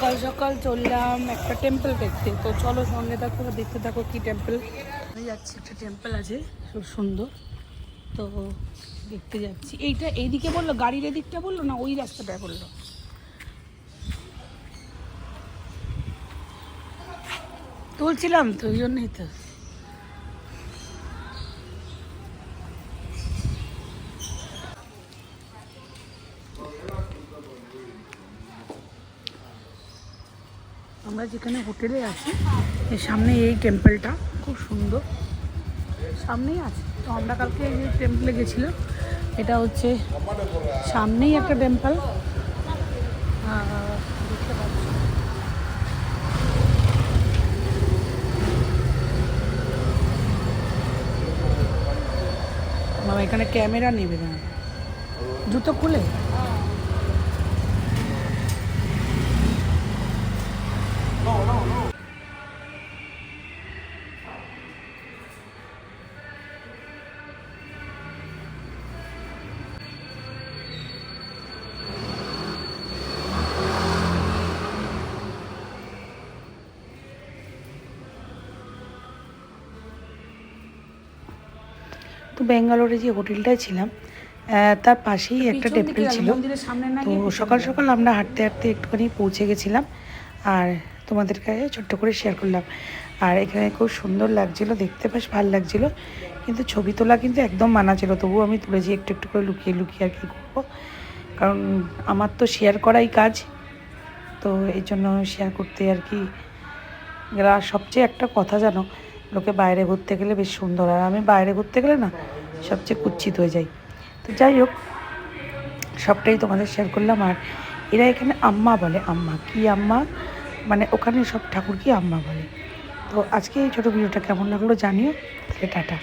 সকাল সকাল চললাম একটা টেম্পল দেখতে। তো চলো সঙ্গে থাকো দেখতে থাকো কি টেম্পল যাচ্ছি একটা টেম্পল আছে, খুব সুন্দর। তো দেখতে যাচ্ছি। এইটা এইদিকে বলল, গাড়ির এদিকটা বলল না ওই রাস্তাটায় বলল? তুলছিলাম তো, ওই জন্যই তো। আমরা যেখানে হোটেলে আছি এর সামনে এই টেম্পলটা, খুব সুন্দর। সামনেই আছে। তো আমরা কালকে এই টেম্পলে গেছিলাম, এটা হচ্ছে সামনেই একটা টেম্পল। এখানে ক্যামেরা নেবে না। জুতো খুলে? তো ব্যাঙ্গালোরে যে হোটেলটায় ছিলাম তার পাশেই একটা টেম্পল ছিল। তো সকাল সকাল আমরা হাঁটতে হাঁটতে একটুখানি পৌঁছে গেছিলাম আর তোমাদের কাছে ছোট্ট করে শেয়ার করলাম। আর এখানে খুব সুন্দর লাগছিল দেখতে বেশ ভালো লাগছিল। কিন্তু ছবি তোলা কিন্তু একদম মানা ছিল তবুও আমি তুলেছি একটু একটু করে লুকিয়ে লুকিয়ে আর কি করব। কারণ আমার তো শেয়ার করাই কাজ তো এই জন্য শেয়ার করতে আর কি সবচেয়ে একটা কথা জানো লোকে বাইরে ঘুরতে গেলে বেশ সুন্দর। আর আমি বাইরে ঘুরতে গেলে না, সবচেয়ে কুচ্ছিত হয়ে যাই। তো যাই হোক, সবটাই তোমাদের শেয়ার করলাম। আর এরা এখানে আম্মা বলে, আম্মা। কি আম্মা? মানে ওখানে সব ঠাকুরকে আম্মা বলে? তো আজকে এই ছোটো ভিডিওটা কেমন লাগল জানিও। তাহলে টাটা।